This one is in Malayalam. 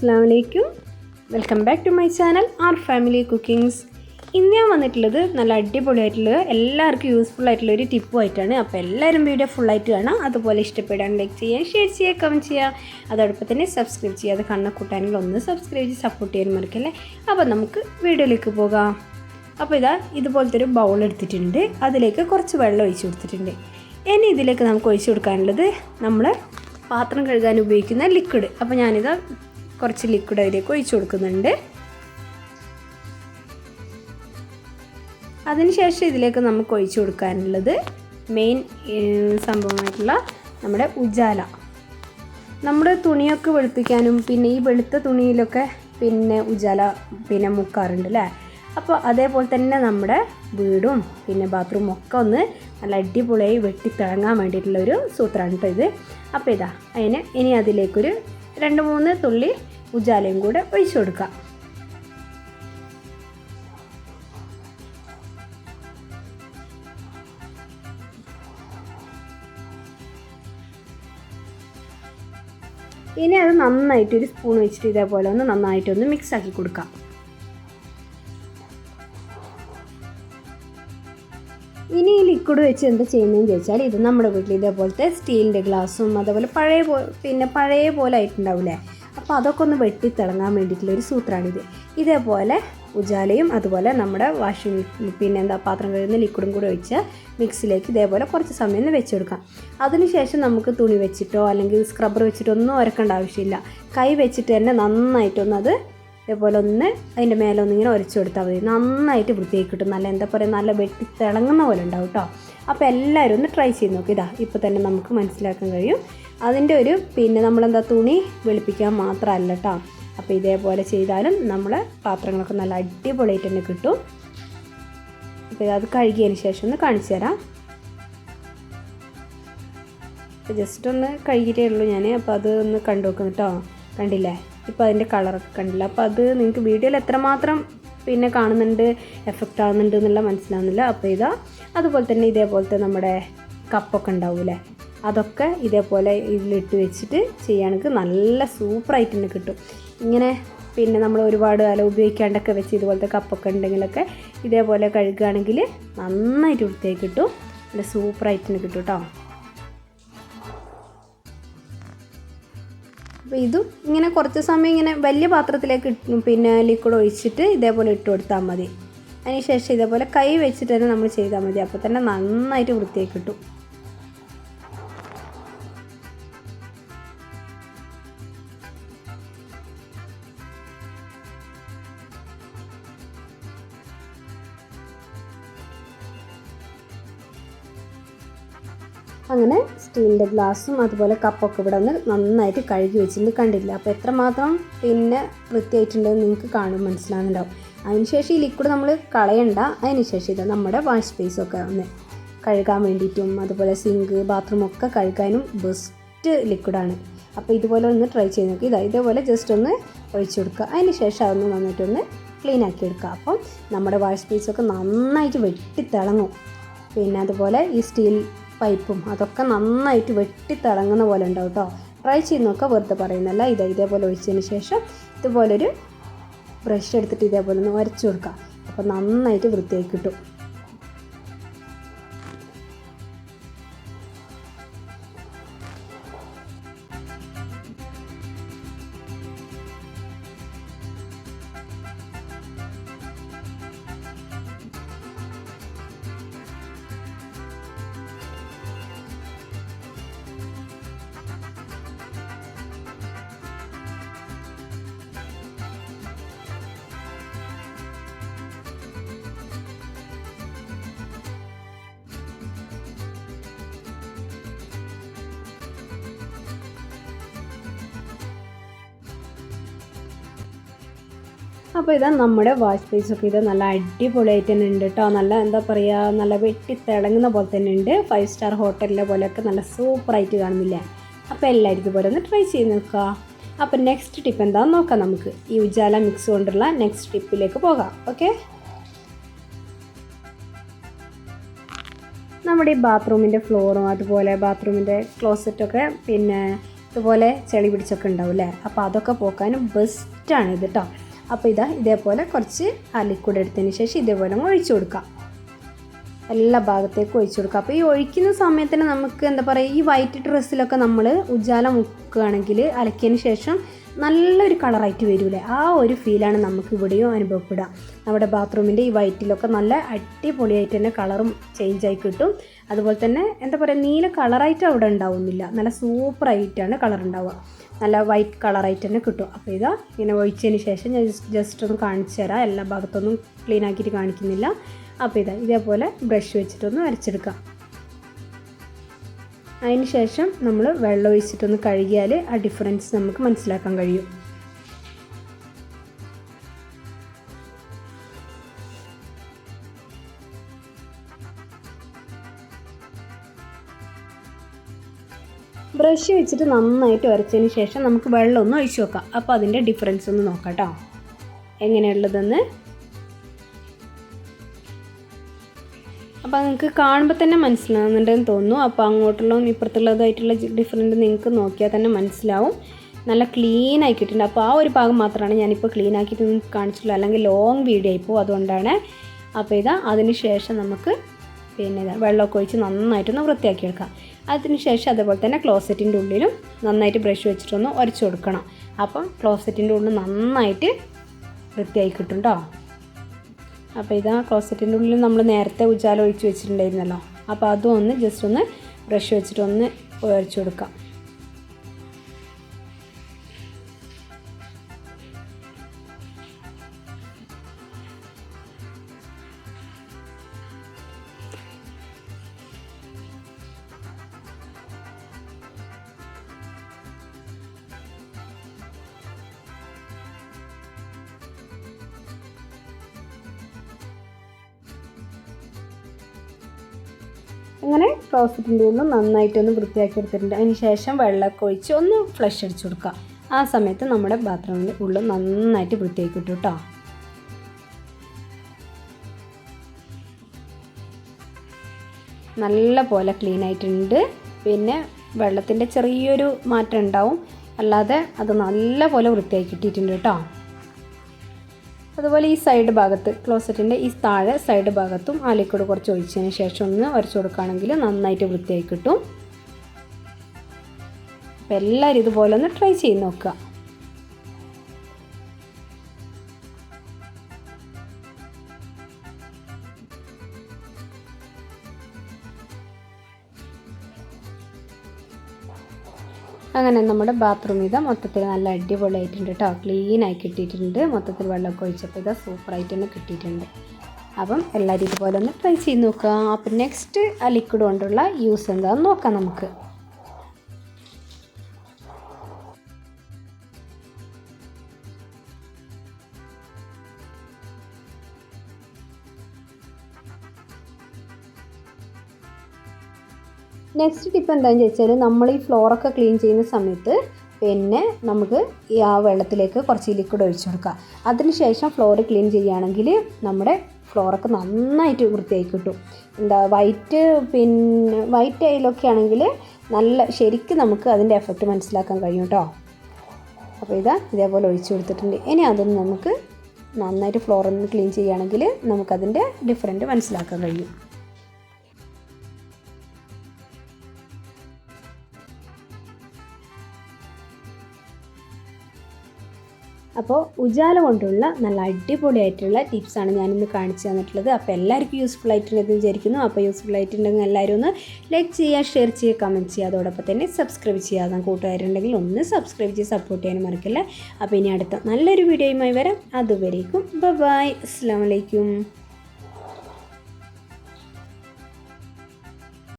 അസ്സാം വലൈക്കും welcome back to my channel R family cookings ഇന്ന് ഞാൻ വന്നിട്ടുള്ളത് നല്ല അടിപൊളിയായിട്ടുള്ള എല്ലാവർക്കും യൂസ്ഫുൾ ആയിട്ടുള്ള ഒരു ടിപ്പുമായിട്ടാണ് അപ്പോൾ എല്ലാവരും വീഡിയോ ഫുള്ളായിട്ട് കാണാം. അതുപോലെ ഇഷ്ടപ്പെടാൻ ലൈക്ക് ചെയ്യുക ഷെയർ ചെയ്യുക കമന്റ് ചെയ്യുക അതോടൊപ്പം തന്നെ സബ്സ്ക്രൈബ് ചെയ്യുക അത് കണ്ണ കൂട്ടാനെങ്കിൽ ഒന്ന് സബ്സ്ക്രൈബ് ചെയ്ത് സപ്പോർട്ട് ചെയ്യാൻ മറക്കല്ലേ? അപ്പോൾ നമുക്ക് വീഡിയോയിലേക്ക് പോകാം. അപ്പോൾ ഇതാ ഇതുപോലത്തെ ഒരു ബൗൾ എടുത്തിട്ടുണ്ട്. അതിലേക്ക് കുറച്ച് വെള്ളം ഒഴിച്ചു കൊടുത്തിട്ടുണ്ട്. ഇനി ഇതിലേക്ക് നമുക്ക് ഒഴിച്ചു കൊടുക്കാനുള്ളത് നമ്മൾ പാത്രം കഴുകാൻ ഉപയോഗിക്കുന്ന ലിക്വിഡ് അപ്പോൾ ഞാനിത് കുറച്ച് ലിക്വിഡ് അതിലേക്ക് ഒഴിച്ചു കൊടുക്കുന്നുണ്ട്. അതിനുശേഷം ഇതിലേക്ക് നമുക്ക് ഒഴിച്ചു കൊടുക്കാനുള്ളത് മെയിൻ സംഭവമായിട്ടുള്ള നമ്മുടെ ഉജാല. നമ്മുടെ തുണിയൊക്കെ വെളുപ്പിക്കാനും പിന്നെ ഈ വെളുത്ത തുണിയിലൊക്കെ പിന്നെ ഉജാല പിന്നെ മുക്കാറുണ്ട് അല്ലേ? അപ്പോൾ അതേപോലെ തന്നെ നമ്മുടെ വീടും പിന്നെ ബാത്റൂമും ഒക്കെ ഒന്ന് നല്ല അടിപൊളിയായി വെട്ടിത്തിളങ്ങാൻ വേണ്ടിയിട്ടുള്ളൊരു സൂത്രമാണ് കേട്ടോ ഇത്. അപ്പോൾ ഇതാ അതിന് ഇനി അതിലേക്കൊരു രണ്ട് മൂന്ന് തുള്ളി ഉജാലയും കൂടെ ഒഴിച്ചു കൊടുക്കുക. ഇനി അത് നന്നായിട്ട് ഒരു സ്പൂൺ വെച്ചിട്ട് ഇതേപോലെ ഒന്ന് നന്നായിട്ടൊന്ന് മിക്സ് ആക്കി കൊടുക്കാം. ഇനി ഈ ലിക്വിഡ് വെച്ച് എന്താ ചെയ്യുന്നതെന്ന് ചോദിച്ചാൽ ഇത് നമ്മുടെ വീട്ടിൽ ഇതേപോലത്തെ സ്റ്റീലിന്റെ ഗ്ലാസ്സും അതേപോലെ പഴയ പിന്നെ പഴയ പോലെ ആയിട്ടുണ്ടാവില്ലേ? അപ്പോൾ അതൊക്കെ ഒന്ന് വെട്ടിത്തിളങ്ങാൻ വേണ്ടിയിട്ടുള്ളൊരു സൂത്രമാണിത് ഇതേപോലെ ഉജാലയും അതുപോലെ നമ്മുടെ വാഷിംഗ് പിന്നെ എന്താ പാത്രം കഴുകുന്ന ലിക്വിഡും കൂടി ഒഴിച്ച് മിക്സിലേക്ക് ഇതേപോലെ കുറച്ച് സമയം ഒന്ന് വെച്ചെടുക്കാം. അതിനുശേഷം നമുക്ക് തുണി വെച്ചിട്ടോ അല്ലെങ്കിൽ സ്ക്രബ്ബർ വെച്ചിട്ടോ ഒന്നും ഉരക്കേണ്ട ആവശ്യമില്ല. കൈ വെച്ചിട്ട് തന്നെ നന്നായിട്ടൊന്ന് അത് ഇതേപോലെ ഒന്ന് അതിന്റെ മേലെ ഒന്നിങ്ങനെ ഉരച്ചു കൊടുത്താൽ മതി. നന്നായിട്ട് വൃത്തിയായി കിട്ടും. നല്ല എന്താ പറയുക നല്ല വെട്ടി തിളങ്ങുന്ന പോലെ ഉണ്ടാവും കേട്ടോ അപ്പോൾ എല്ലാവരും ഒന്ന് ട്രൈ ചെയ്ത് നോക്കി. ഇതാ ഇപ്പോൾ തന്നെ നമുക്ക് മനസ്സിലാക്കാൻ കഴിയും. അതിന്റെ ഒരു പിന്നെ നമ്മളെന്താ തുണി വെളുപ്പിക്കാൻ മാത്രമല്ല കേട്ടോ അപ്പോൾ ഇതേപോലെ ചെയ്താലും നമ്മൾ പാത്രങ്ങളൊക്കെ നല്ല അടിപൊളിയായിട്ട് തന്നെ കിട്ടും. അപ്പോൾ അത് കഴുകിയതിന് ശേഷം ഒന്ന് കാണിച്ചു തരാം. ജസ്റ്റ് ഒന്ന് കഴുകിയിട്ടേ ഉള്ളൂ ഞാൻ അപ്പോൾ അത് ഒന്ന് കണ്ടു നോക്കുന്നു കേട്ടോ കണ്ടില്ലേ? ഇപ്പോൾ അതിന്റെ കളറൊക്കെ കണ്ടില്ല? അപ്പോൾ അത് നിങ്ങൾക്ക് വീഡിയോയിൽ എത്രമാത്രം പിന്നെ കാണുന്നുണ്ട് എഫക്റ്റ് ആവുന്നുണ്ട് എന്നുള്ള മനസ്സിലാവുന്നില്ല. അപ്പോൾ ഇതാ അതുപോലെ തന്നെ ഇതേപോലത്തെ നമ്മുടെ കപ്പൊക്കെ ഉണ്ടാവൂലേ അതൊക്കെ ഇതേപോലെ ഇതിലിട്ട് വെച്ചിട്ട് ചെയ്യുകയാണെങ്കിൽ നല്ല സൂപ്പറായിട്ട് തന്നെ കിട്ടും. ഇങ്ങനെ പിന്നെ നമ്മൾ ഒരുപാട് കാലം ഉപയോഗിക്കാണ്ടൊക്കെ വെച്ച് ഇതുപോലത്തെ കപ്പൊക്കെ ഉണ്ടെങ്കിലൊക്കെ ഇതേപോലെ കഴുകുകയാണെങ്കിൽ നന്നായിട്ട് വൃത്തിയായി കിട്ടും. നല്ല സൂപ്പറായിട്ട് തന്നെ കിട്ടും കേട്ടോ. അപ്പോൾ ഇതും ഇങ്ങനെ കുറച്ച് സമയം ഇങ്ങനെ വലിയ പാത്രത്തിലേക്ക് പിന്നെ ലിക്വിഡ് ഒഴിച്ചിട്ട് ഇതേപോലെ ഇട്ട് കൊടുത്താൽ മതി. അതിനുശേഷം ഇതേപോലെ കൈ വെച്ചിട്ട് തന്നെ നമ്മൾ ചെയ്താൽ മതി. അപ്പോൾ തന്നെ നന്നായിട്ട് വൃത്തിയായി കിട്ടും. അങ്ങനെ സ്റ്റീലിന്റെ ഗ്ലാസ്സും അതുപോലെ കപ്പൊക്കെ ഇവിടെ നിന്ന് നന്നായിട്ട് കഴുകി വെച്ചിട്ടുണ്ട്. കണ്ടില്ല അപ്പോൾ എത്രമാത്രം പിന്നെ വൃത്തിയായിട്ടുണ്ടെന്ന് നിങ്ങൾക്ക് കാണും മനസ്സിലാകുന്നുണ്ടാവും അതിനുശേഷം ഈ ലിക്വിഡ് നമ്മൾ കളയണ്ട. അതിനുശേഷം ഇത് നമ്മുടെ വാഷ് സ്പേസൊക്കെ ഒന്ന് കഴുകാൻ വേണ്ടിയിട്ടും അതുപോലെ സിങ്ക് ബാത്റൂം ഒക്കെ കഴുകാനും ബെസ്റ്റ് ലിക്വിഡാണ് അപ്പോൾ ഇതുപോലെ ഒന്ന് ട്രൈ ചെയ്ത് നോക്കി. ഇതാ ഇതേപോലെ ജസ്റ്റ് ഒന്ന് ഒഴിച്ചു കൊടുക്കുക. അതിന് ശേഷം അതൊന്ന് വന്നിട്ടൊന്ന് ക്ലീൻ ആക്കി എടുക്കുക. അപ്പം നമ്മുടെ വാഷ് പീസൊക്കെ നന്നായിട്ട് വെട്ടി തിളങ്ങും പിന്നെ അതുപോലെ ഈ സ്റ്റീൽ പൈപ്പും അതൊക്കെ നന്നായിട്ട് വെട്ടി തിളങ്ങുന്ന പോലെ ഉണ്ടാവും കേട്ടോ ട്രൈ ചെയ്ത് നോക്കുക വെറുതെ പറയുന്നല്ല ഇത് ഇതേപോലെ ഒഴിച്ചതിന് ശേഷം ഇതുപോലൊരു ബ്രഷ് എടുത്തിട്ട് ഇതേപോലെ ഒന്ന് വരച്ചു കൊടുക്കുക അപ്പോൾ നന്നായിട്ട് വൃത്തിയായി കിട്ടും. അപ്പോൾ ഇതാ നമ്മുടെ വാഷ് പേസൊക്കെ ഇത് നല്ല അടിപൊളിയായിട്ട് തന്നെ ഉണ്ട് കേട്ടോ നല്ല എന്താ പറയുക നല്ല വെട്ടി തിളങ്ങുന്ന പോലെ തന്നെ ഉണ്ട്. ഫൈവ് സ്റ്റാർ ഹോട്ടലിലെ പോലെയൊക്കെ നല്ല സൂപ്പറായിട്ട് കാണുന്നില്ലേ? അപ്പോൾ എല്ലാവരും ഇതുപോലെ ഒന്ന് ട്രൈ ചെയ്ത് നോക്കുക അപ്പോൾ നെക്സ്റ്റ് ടിപ്പ് എന്താണെന്ന് നോക്കാം നമുക്ക്. ഈ ഉജാല മിക്സ് കൊണ്ടുള്ള നെക്സ്റ്റ് ടിപ്പിലേക്ക് പോകാം. ഓക്കെ നമ്മുടെ ഈ ബാത്റൂമിന്റെ ഫ്ലോറും അതുപോലെ ബാത്റൂമിന്റെ ക്ലോസറ്റൊക്കെ പിന്നെ ഇതുപോലെ ചെളി പിടിച്ചൊക്കെ ഉണ്ടാവും അല്ലേ അപ്പോൾ അതൊക്കെ പോക്കാനും ബെസ്റ്റാണ് ഇത് കേട്ടോ അപ്പോൾ ഇതാ ഇതേപോലെ കുറച്ച് ലിക്വിഡ് എടുത്തതിന് ശേഷം ഇതേപോലെ അങ്ങ് ഒഴിച്ചു കൊടുക്കാം. എല്ലാ ഭാഗത്തേക്കും ഒഴിച്ചു കൊടുക്കുക അപ്പോൾ ഈ ഒഴിക്കുന്ന സമയത്തിന് നമുക്ക് എന്താ പറയുക ഈ വൈറ്റ് ഡ്രസ്സിലൊക്കെ നമ്മൾ ഉജാല മുക്കുകയാണെങ്കിൽ അലക്കിയതിന് ശേഷം നല്ലൊരു കളറായിട്ട് വരൂലേ? ആ ഒരു ഫീലാണ് നമുക്ക് ഇവിടെയും അനുഭവപ്പെടുക. നമ്മുടെ ബാത്റൂമിന്റെ ഈ വൈറ്റിലൊക്കെ നല്ല അടിപൊളിയായിട്ട് തന്നെ കളറും ചേഞ്ചായി കിട്ടും. അതുപോലെ തന്നെ എന്താ പറയുക നീല കളറായിട്ട് അവിടെ ഉണ്ടാവുന്നില്ല. നല്ല സൂപ്പറായിട്ടാണ് കളർ ഉണ്ടാവുക നല്ല വൈറ്റ് കളറായിട്ട് തന്നെ കിട്ടും. അപ്പോൾ ഇതാ ഇങ്ങനെ ഒഴിച്ചതിന് ശേഷം ഞാൻ ജസ്റ്റ് ഒന്ന് കാണിച്ചു തരാം. എല്ലാ ഭാഗത്തൊന്നും ക്ലീൻ ആക്കിയിട്ട് കാണിക്കുന്നില്ല. അപ്പോൾ ഇതാ ഇതേപോലെ ബ്രഷ് വെച്ചിട്ടൊന്ന് വരച്ചെടുക്കാം. അതിന് ശേഷം നമ്മൾ വെള്ളം ഒഴിച്ചിട്ടൊന്ന് കഴുകിയാൽ ആ ഡിഫറൻസ് നമുക്ക് മനസ്സിലാക്കാൻ കഴിയും. ബ്രഷ് വെച്ചിട്ട് നന്നായിട്ട് ഉരച്ചതിന് ശേഷം നമുക്ക് വെള്ളം ഒന്ന് ഒഴിച്ചു വെക്കാം. അപ്പോൾ അതിന്റെ ഡിഫറൻസ് ഒന്ന് നോക്കാം കേട്ടോ എങ്ങനെയുള്ളതെന്ന് അപ്പോൾ നിങ്ങൾക്ക് കാണുമ്പോൾ തന്നെ മനസ്സിലാവുന്നുണ്ടെന്ന് തോന്നുന്നു. അപ്പോൾ അങ്ങോട്ടുള്ളതും ഇപ്പുറത്തുള്ളതായിട്ടുള്ള ഡിഫറന്റ് നിങ്ങൾക്ക് നോക്കിയാൽ തന്നെ മനസ്സിലാവും. നല്ല ക്ലീൻ ആക്കിയിട്ടുണ്ട് അപ്പോൾ ആ ഒരു ഭാഗം മാത്രമാണ് ഞാനിപ്പോൾ ക്ലീൻ ആക്കിയിട്ട് നിങ്ങൾക്ക് കാണിച്ചിട്ടുള്ളൂ. അല്ലെങ്കിൽ ലോങ് വീഡിയോ ആയിപ്പോൾ അതുകൊണ്ടാണ്. അപ്പോൾ ഇതാ അതിന് ശേഷം നമുക്ക് പിന്നെ ഇതാ വെള്ളമൊക്കെ ഒഴിച്ച് നന്നായിട്ടൊന്ന് വൃത്തിയാക്കി എടുക്കാം. അതിന് ശേഷം അതേപോലെ തന്നെ ക്ലോസറ്റിന്റെ ഉള്ളിലും നന്നായിട്ട് ബ്രഷ് വെച്ചിട്ടൊന്ന് ഉരച്ചു കൊടുക്കണം. അപ്പം ക്ലോസറ്റിന്റെ ഉള്ളിൽ നന്നായിട്ട് വൃത്തിയായി കിട്ടും കേട്ടോ അപ്പോൾ ഇതാ ക്ലോസറ്റിന്റെ ഉള്ളിൽ നമ്മൾ നേരത്തെ ഉജാല ഒഴിച്ച് വെച്ചിട്ടുണ്ടായിരുന്നല്ലോ. അപ്പോൾ അതും ഒന്ന് ജസ്റ്റ് ഒന്ന് ബ്രഷ് വെച്ചിട്ടൊന്ന് ഉരച്ചു കൊടുക്കാം. അങ്ങനെ ക്ലോസറ്റിന്റെ ഒന്ന് നന്നായിട്ടൊന്ന് വൃത്തിയാക്കി എടുത്തിട്ടുണ്ട് അതിന് ശേഷം വെള്ളമൊക്കെ ഒഴിച്ച് ഒന്ന് ഫ്ലഷ് അടിച്ചു കൊടുക്കുക. ആ സമയത്ത് നമ്മുടെ ബാത്റൂമിന്റെ ഉള്ളിൽ നന്നായിട്ട് വൃത്തിയാക്കി കിട്ടും കേട്ടോ നല്ല പോലെ ക്ലീൻ ആയിട്ടുണ്ട്. പിന്നെ വെള്ളത്തിന്റെ ചെറിയൊരു മാറ്റം ഉണ്ടാവും. അല്ലാതെ അത് നല്ല പോലെ വൃത്തിയാക്കി കിട്ടിയിട്ടുണ്ട് കേട്ടോ അതുപോലെ ഈ സൈഡ് ഭാഗത്ത് ക്ലോസറ്റിന്റെ ഈ താഴെ സൈഡ് ഭാഗത്തും ആ ലിക്വിഡ് കുറച്ച് ഒഴിച്ചതിന് ശേഷം ഒന്ന് വരച്ചു കൊടുക്കുകയാണെങ്കിൽ നന്നായിട്ട് വൃത്തിയായി കിട്ടും. അപ്പോൾ എല്ലാവരും ഇതുപോലെ ഒന്ന് ട്രൈ ചെയ്ത് നോക്കുക. അങ്ങനെ നമ്മുടെ ബാത്റൂം ഇതാ മൊത്തത്തിൽ നല്ല അടിപൊളിയായിട്ടുണ്ട് കേട്ടോ ക്ലീൻ ആയി കിട്ടിയിട്ടുണ്ട്. മൊത്തത്തിൽ വെള്ളമൊക്കെ ഒഴിച്ചപ്പോൾ ഇതാ സൂപ്പറായിട്ട് തന്നെ കിട്ടിയിട്ടുണ്ട്. അപ്പം എല്ലാവരും ഇതുപോലെ ഒന്ന് ട്രൈ ചെയ്ത് നോക്കുക. അപ്പം നെക്സ്റ്റ് ആ ലിക്വിഡ് കൊണ്ടുള്ള യൂസ് എന്താണെന്ന് നോക്കാം നമുക്ക്. നെക്സ്റ്റ് ടിപ്പ് എന്താണെന്ന് ചോദിച്ചാൽ നമ്മൾ ഈ ഫ്ലോറൊക്കെ ക്ലീൻ ചെയ്യുന്ന സമയത്ത് പിന്നെ നമുക്ക് ഈ ആ വെള്ളത്തിലേക്ക് കുറച്ച് ലിക്വിഡ് ഒഴിച്ചു കൊടുക്കുക. അതിനുശേഷം ഫ്ലോർ ക്ലീൻ ചെയ്യുകയാണെങ്കിൽ നമ്മുടെ ഫ്ലോറൊക്കെ നന്നായിട്ട് വൃത്തിയായി കിട്ടും. എന്താ വൈറ്റ് പിന്നെ വൈറ്റ് ടൈലൊക്കെ ആണെങ്കിൽ നല്ല ശരിക്കും നമുക്ക് അതിന്റെ എഫക്റ്റ് മനസ്സിലാക്കാൻ കഴിയും കേട്ടോ അപ്പോൾ ഇതാ ഇതേപോലെ ഒഴിച്ചു കൊടുത്തിട്ടുണ്ട്. ഇനി അതൊന്ന് നമുക്ക് നന്നായിട്ട് ഫ്ലോറൊന്ന് ക്ലീൻ ചെയ്യുകയാണെങ്കിൽ നമുക്കതിന്റെ ഡിഫറന്റ് മനസ്സിലാക്കാൻ കഴിയും. അപ്പോൾ ഉജാല കൊണ്ടുള്ള നല്ല അടിപൊളിയായിട്ടുള്ള ടിപ്സാണ് ഞാനിന്ന് കാണിച്ചു തന്നിട്ടുള്ളത്. അപ്പോൾ എല്ലാവർക്കും യൂസ്ഫുൾ ആയിട്ടുണ്ടെന്ന് വിചാരിക്കുന്നു. അപ്പോൾ യൂസ്ഫുൾ ആയിട്ടുണ്ടെങ്കിൽ എല്ലാവരും ഒന്ന് ലൈക്ക് ചെയ്യുക ഷെയർ ചെയ്യുക കമന്റ് ചെയ്യുക. അതോടൊപ്പം തന്നെ സബ്സ്ക്രൈബ് ചെയ്യാതെ കൂട്ടുകാരുണ്ടെങ്കിൽ ഒന്ന് സബ്സ്ക്രൈബ് ചെയ്ത് സപ്പോർട്ട് ചെയ്യാൻ മറക്കില്ല. അപ്പോൾ ഇനി അടുത്ത നല്ലൊരു വീഡിയോയുമായി വരാം. അതുവരേക്കും. ബൈ അസ്സാം വലൈക്കും